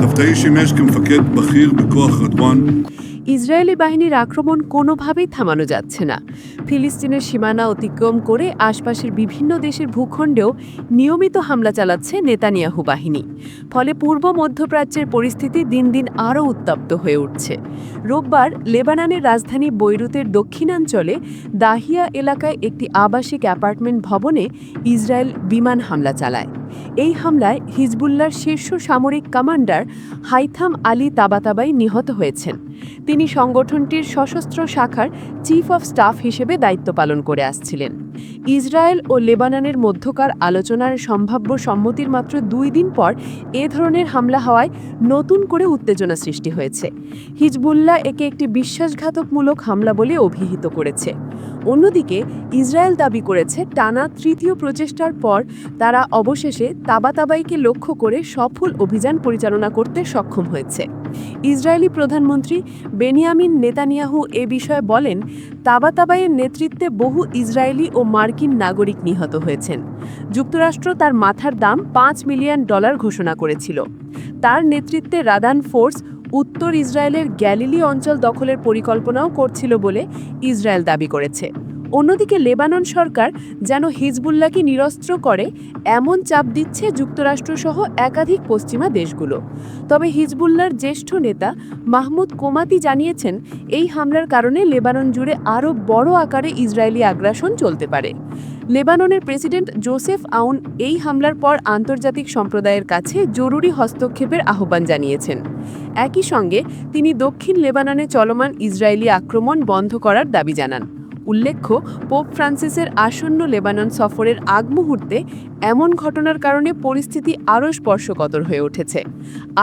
חפתאי שימש כמפקד בכיר בכוח רדואן Israeli বাহিনীর আক্রমণ কোনোভাবেই থামানো যাচ্ছে না ফিলিস্তিনের সীমানা অতিক্রম করে আশপাশের বিভিন্ন দেশের ভূখণ্ডেও নিয়মিত হামলা চালাচ্ছে নেতানিয়াহু বাহিনী ফলে পূর্ব মধ্যপ্রাচ্যের পরিস্থিতি দিন দিন আরও উত্তপ্ত হয়ে উঠছে রোববার লেবাননের রাজধানী বৈরুতের দক্ষিণাঞ্চলে দাহিয়া এলাকায় একটি আবাসিক অ্যাপার্টমেন্ট ভবনে ইসরায়েল বিমান হামলা চালায় এই হামলায় হিজবুল্লার শীর্ষ সামরিক কমান্ডার হাইথাম আলী তাবাতাবাই নিহত হয়েছেন। তিনি সংগঠনটির সশস্ত্র শাখার চিফ অফ স্টাফ হিসেবে দায়িত্ব পালন করে আসছিলেন। ইসরায়েল ও লেবাননের মধ্যকার আলোচনার সম্ভাব্য সম্মতির মাত্র দুই দিন পর এ ধরনের হামলা হওয়ায় নতুন করে উত্তেজনা সৃষ্টি হয়েছে। হিজবুল্লাহ একে একটি বিশ্বাসঘাতকমূলক হামলা বলে অভিহিত করেছে। অন্যদিকে, ইসরায়েল দাবি করেছে, টানা তৃতীয় প্রচেষ্টার পর তারা অবশেষে তাবাতাবাইকে লক্ষ্য করে সফল অভিযান পরিচালনা করতে সক্ষম হয়েছে। ইসরায়েলি প্রধানমন্ত্রী বেনিয়ামিন নেতানিয়াহু এ বিষয়ে বলেন তাবাতাবাইয়ের নেতৃত্বে বহু ইসরায়েলি ও মার্কিন নাগরিক নিহত হয়েছেন। যুক্তরাষ্ট্র তার মাথার দাম পাঁচ মিলিয়ন ডলার ঘোষণা করেছিল। তার নেতৃত্বে রাদান ফোর্স উত্তর ইসরায়েলের গ্যালিলি অঞ্চল দখলের পরিকল্পনাও করছিল বলে ইসরায়েল দাবি করেছে। অন্যদিকে লেবানন সরকার যেন হিজবুল্লাহকে নিরস্ত্র করে, এমন চাপ দিচ্ছে যুক্তরাষ্ট্রসহ একাধিক পশ্চিমা দেশগুলো। তবে হিজবুল্লাহর জ্যেষ্ঠ নেতা মাহমুদ কোমাতি জানিয়েছেন, এই হামলার কারণে লেবানন জুড়ে আরও বড় আকারে ইসরায়েলি আগ্রাসন চলতে পারে। লেবাননের প্রেসিডেন্ট জোসেফ আউন এই হামলার পর আন্তর্জাতিক সম্প্রদায়ের কাছে জরুরি হস্তক্ষেপের আহ্বান জানিয়েছেন। একই সঙ্গে তিনি দক্ষিণ লেবাননে চলমান ইসরায়েলি আক্রমণ বন্ধ করার দাবি জানান। উল্লেখ্য পোপ ফ্রান্সিসের আসন্ন লেবানন সফরের আগ মুহূর্তে এমন ঘটনার কারণে পরিস্থিতি আরও স্পর্শকতর হয়ে উঠেছে।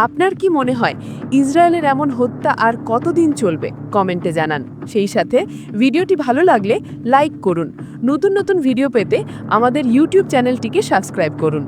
আপনার কি মনে হয়, ইসরায়েলের এমন হত্যা আর কতদিন চলবে? কমেন্টে জানান। সেই সাথে ভিডিওটি ভালো লাগলে লাইক করুন। নতুন নতুন ভিডিও পেতে আমাদের ইউটিউব চ্যানেলটিকে সাবস্ক্রাইব করুন।